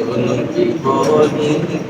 رب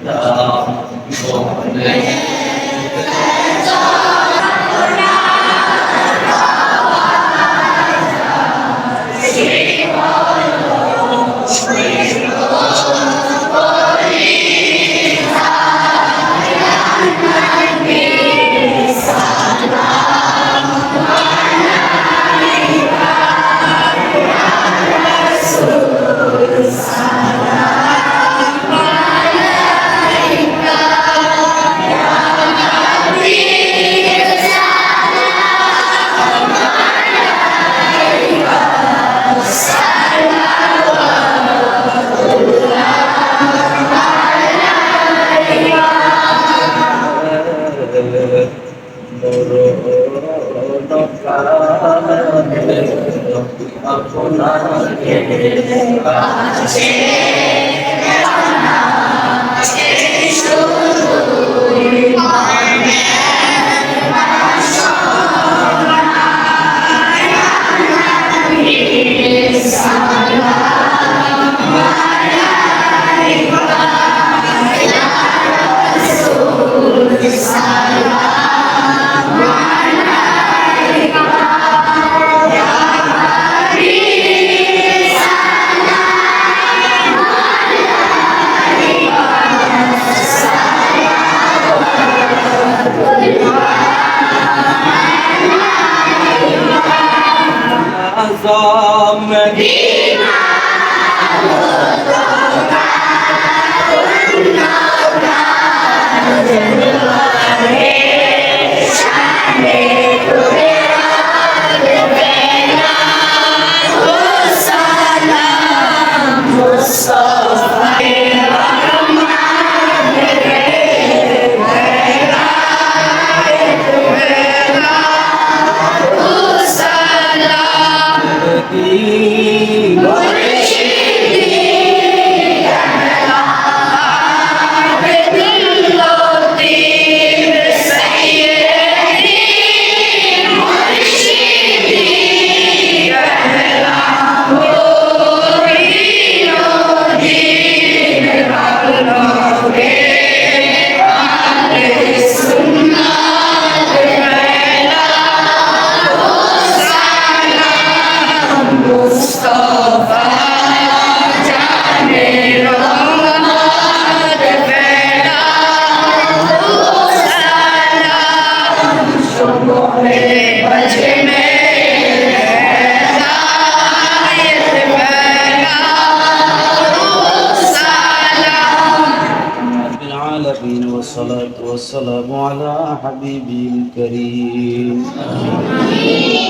على حبيبي الكريم.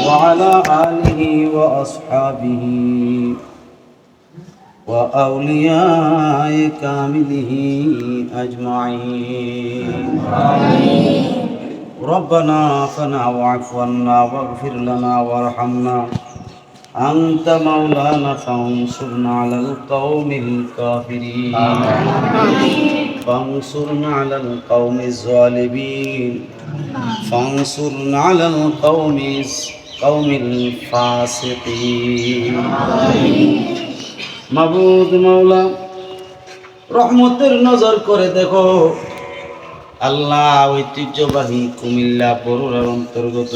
وعلى آله وأصحابه وأولياء كامله أجمعين. ربنا فنا واعف عنا واغفر لنا وارحمنا. أنت مولانا فانصرنا على القوم الكافرين. فانصرنا على القوم الظالمين فانصرنا على القوم قوم الفاسقين মাবুদ মাওলা রহমতের নজর করে দেখো আল্লাহ ঐতিহ্যবাহী কুমিল্লা বরুড়ার অন্তর্গত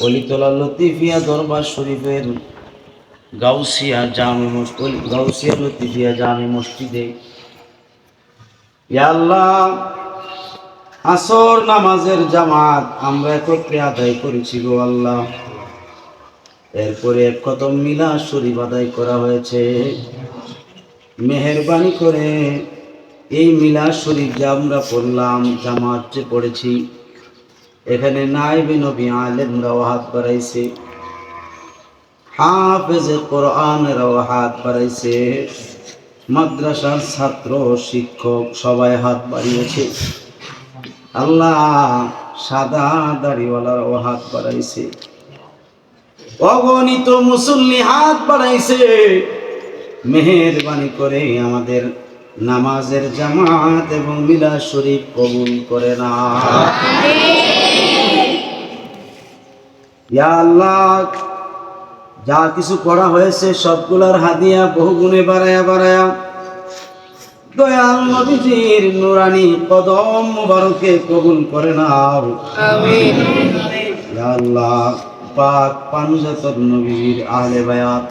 অলিতলা লতিফিয়া দরবার শরীফের গাউসিয়া জামে মসজিদ গাউসিয়া লতিফিয়া জামে মসজিদে ইয়া আসর নামাজের জামাত আমরা একত্রে আদায় করেছি গো আল্লাহ। এরপরে এক কদম মিলা শরীফ আদায় করা হয়েছে। মেহরবানি করে এই মিলা শরীফ যে আমরা পড়লাম, জামাত যে পড়েছি, এখানে নাইবে নবী আলেমরাও হাত বাড়াইছে। হাফেজে কোরআনেরাও হাত বাড়াইছে। মাদ্রাসার ছাত্র শিক্ষক সবাই হাত বাড়িয়েছে। আল্লাহ সাদা দাড়িওয়ালারও হাত বাড়াইছে। অগণিত মুসল্লি হাত বাড়াইছে। মেহেরবানি করে আমাদের নামাজের জামাত এবং মিলা শরীফ কবুল করে না। আল্লাহ যা কিছু করা হয়েছে সবগুলার হাদিয়া বহু গুণে বাড়ায়া বাড়ায়া দয়াল নবীজির নুরানি কদম মুবারকে কবুল করে নাও ইয়া আল্লাহ পাক পাঞ্জাতর নবীর আহলে বায়াত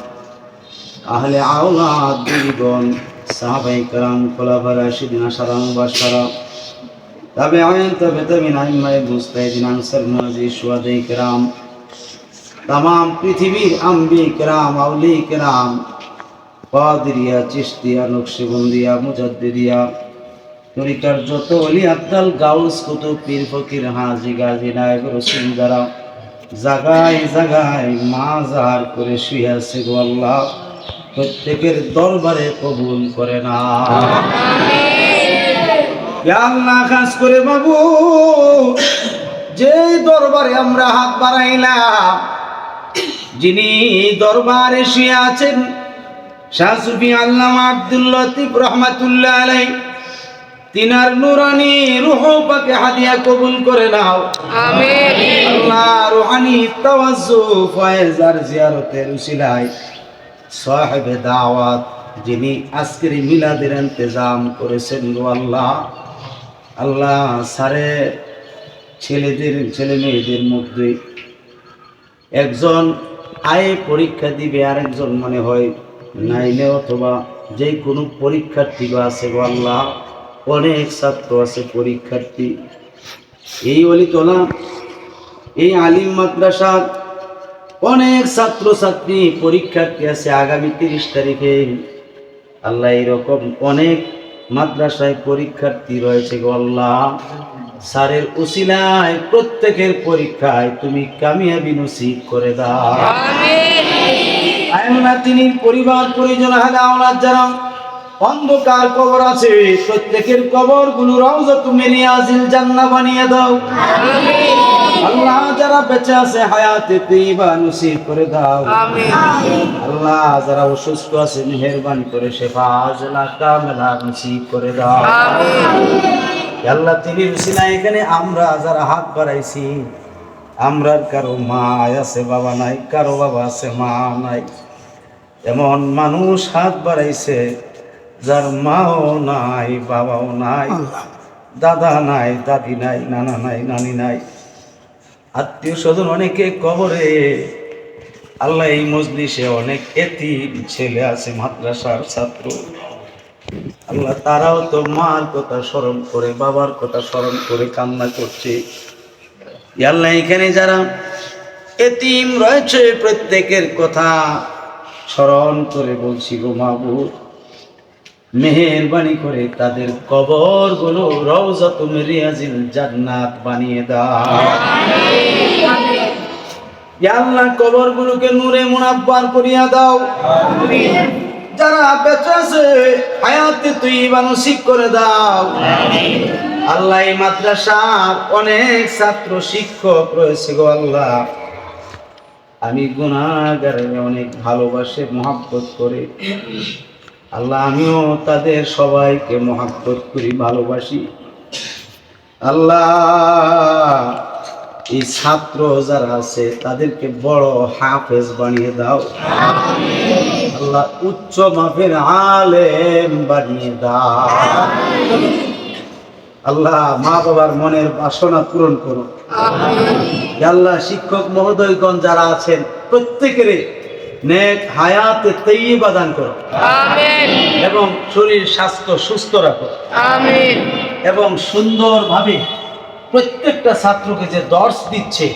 আহলে আওলাদ দিগণ সাহাবাই کرام খোলাফা রাশিদিন আশারাম বাশারা তবে আইন তবে তবে নাইমাই মুস্তাহিদিন আনসার মুআজি শুহাদাই کرام তাম পৃথিবীর আম্বি কেরাম আউলি কেরাম পাদরিয়া চিস্তিয়া নকশবন্দিয়া, মুজাদ্দিদিয়া, তরিকার যত অলি আব্দাল গাউস, কুতুব পীর ফকির, হাজি গাজী নায়ক রসুল যারা জাগায় জাগায় জাহার করে শুয়ে আছে গো আল্লাহ, প্রত্যেকের দরবারে কবুল করে না আল্লাহ খাস করে বাবু, যে দরবারে আমরা হাত বাড়াইলাম যিনি দরবারে শুয়ে আছেন শাহ সুফি আল্লামা আব্দুল লতিফ রহমাতুল্লাহ আলাই তিনার নুরানি রুহ পাকে হাদিয়া কবুল করে নাও। আল্লাহ রুহানি তাওয়াজ্জু জিয়ারতের উসিলায় সাহেবে দাওয়াত যিনি আজকের মিলাদের ইন্তজাম করেছেন গো আল্লাহ। আল্লাহ সারে ছেলেদের ছেলে মেয়েদের মধ্যে একজন আয়ে পরীক্ষা দিবে আর একজন মনে হয় নাইনে অথবা যে কোনো পরীক্ষার্থী আছে আল্লাহ, অনেক ছাত্র আছে পরীক্ষার্থী। এই অলিতলা এই আলিম মাদ্রাসার অনেক ছাত্র ছাত্রী পরীক্ষার্থী আছে, আগামী তিরিশ তারিখে। আল্লাহ এরকম অনেক মাদ্রাসায় পরীক্ষার্থী রয়েছে আল্লাহ। স্যারের উসিলায় প্রত্যেকের পরীক্ষায় তুমি কামিয়াবি নসিব করে দাও। আয়না তিনি পরিবার, পরিজন হাদা আওলাদ যারা অন্ধকার কবর আছে, প্রত্যেকের কবরগুলো রওজা তুমি রিয়াজিল জান্নাহ বানিয়ে দাও। আল্লাহ যারা বেঁচে আছে হায়াতে তৈবা নসিব করে দাও। আল্লাহ যারা অসুস্থ আছে মেহেরবানি করে শেফা আজলা কামেলা নসিব করে দাও। আল্লাহ তিনি রুসিনা এখানে আমরা যারা হাত বাড়াইছি আমরার কারও মা আছে বাবা নাই কারও বাবা আছে মা নাই। এমন মানুষ হাত বাড়াইছে যার মাও নাই বাবাও নাই দাদা নাই দাদি নাই নানা নাই নানি নাই। আত্মীয় স্বজন অনেকে কবরে। আল্লাহ এই মজলিসে অনেক এতিম ছেলে আছে, মাদ্রাসার ছাত্র। আল্লাহ তারাও তো মার কথা স্মরণ করে, বাবার কথা স্মরণ করে কান্না করছে। আল্লাহ এখানে যারা এতিম রয়েছে, প্রত্যেকের কথা স্মরণ করে বলছি গো মাহবুব। মেহেরবানি করে তাদের কবরগুলো রওজাত রিয়াজিল জান্নাত বানিয়ে দাও। আল্লাহ কবর গুলোকে নূরে মুনাব্বার করিয়া দাও। যারা বেঁচে আছে, হায়াতে তুই মানসিক করে দাও। আল্লাহ এই মাদ্রাসার অনেক ছাত্র শিক্ষক রয়েছে গো আল্লাহ। আমি গুণাগারে অনেক ভালোবাসে, মহাব্বত করে। আল্লাহ আমিও তাদের সবাইকে মহাব্বত করি ভালোবাসি। আল্লাহ এই ছাত্র যারা আছে তাদেরকে বড় হাফেজ বানিয়ে দাও। আল্লাহ উচ্চ মাফের আলেম বানিয়ে দাও। আল্লাহ মা বাবার মনের বাসনা পূরণ করো। আল্লাহ শিক্ষক মহোদয়গণ যারা আছেন প্রত্যেকের নেক হায়াতে তৈবা দান করো। এবং শরীর স্বাস্থ্য সুস্থ রাখো। এবং সুন্দরভাবে প্রত্যেকটা ছাত্রকে যে দর্শ দিচ্ছে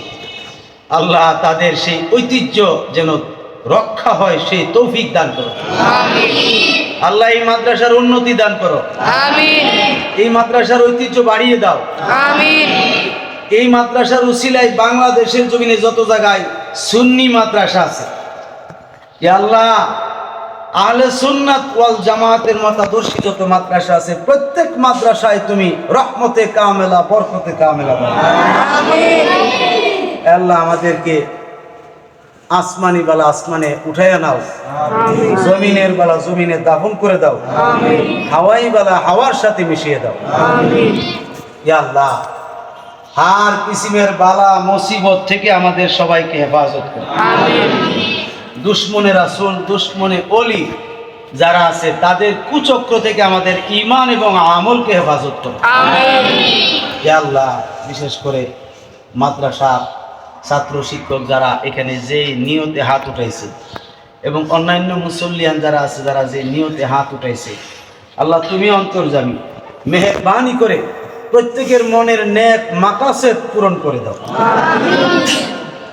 আল্লাহ তাদের সেই ঐতিহ্য যেন রক্ষা হয় সেই তৌফিক দান করো। আল্লাহ এই মাদ্রাসার উন্নতি দান করো। এই মাদ্রাসার ঐতিহ্য বাড়িয়ে দাও। এই মাদ্রাসার উসিলায় বাংলাদেশের জমিনে যত জায়গায় সুন্নি মাদ্রাসা আছে আল্লাহ আহলে সুন্নাত ওয়াল জামাতের মতাদর্শী যত মাদ্রাসা আছে প্রত্যেক মাদ্রাসায় তুমি রহমতে কামেলা বরকতে কামেলা আল্লাহ আমাদেরকে আসমানি বালা আসমানে উঠাইয়া নাও। জমিনের বালা জমিনে দাফন করে দাও। হাওয়াই বালা হাওয়ার সাথে মিশিয়ে দাও। আল্লাহ হার কিসিমের বালা মুসিবত থেকে আমাদের সবাইকে হেফাজত করো। দুশ্মনে রাসুল দুশ্মনে অলি যারা আছে তাদের কুচক্র থেকে আমাদের ইমান এবং আমলকে হেফাজত করো। আল্লাহ বিশেষ করে মাদ্রাসা ছাত্র শিক্ষক যারা এখানে যে নিয়তে হাত উঠাইছে এবং অন্যান্য মুসল্লিয়ান যারা আছে যারা যে নিয়তে হাত উঠাইছে আল্লাহ তুমি অন্তর্জামী মেহরবানি করে প্রত্যেকের মনের নেক মাকাসেদ পূরণ করে দাও।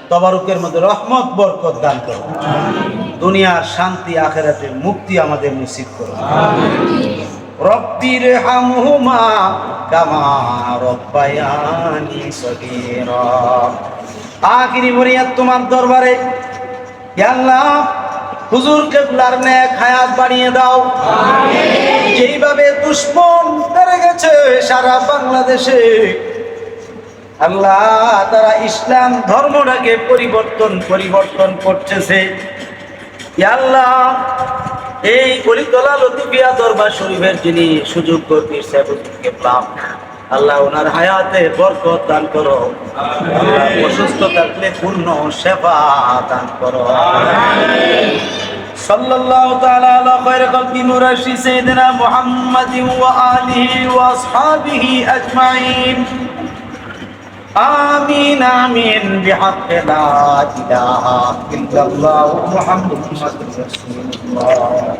তবারুকের মধ্যে রহমত বরকত দান করো। দুনিয়ার শান্তি আখেরাতে মুক্তি আমাদের নসিব করো। রব্বির হামহুমা কামা রব্বায়ানি সগীরা। আখিরি মরিয়াত তোমার দরবারে আল্লাহ হুজুর কেবলার নেক হায়াত বাড়িয়ে দাও। যেইভাবে দুশ্মন বেড়ে গেছে সারা বাংলাদেশে আল্লাহ তারা ইসলাম ধর্মটাকে পরিবর্তন পরিবর্তন করতেছে। আল্লাহ, এই কলিতলা লতুফিয়া দরবার শরীফের যিনি সুযোগ করবি সাহেবকে প্রাম আল্লাহ ওনার হায়াতে বরকত দান করো। অসুস্থ থাকলে পূর্ণ সেবা দান করো। সাল্লাল্লাহু তাআলা আলা খায়রি খালকি মুরাশি সাইয়্যিদিনা মুহাম্মাদিন ওয়া আলিহি ওয়া আসহাবিহি আজমাইন। آمين آمين بحق لا إله إلا الله محمد رسول الله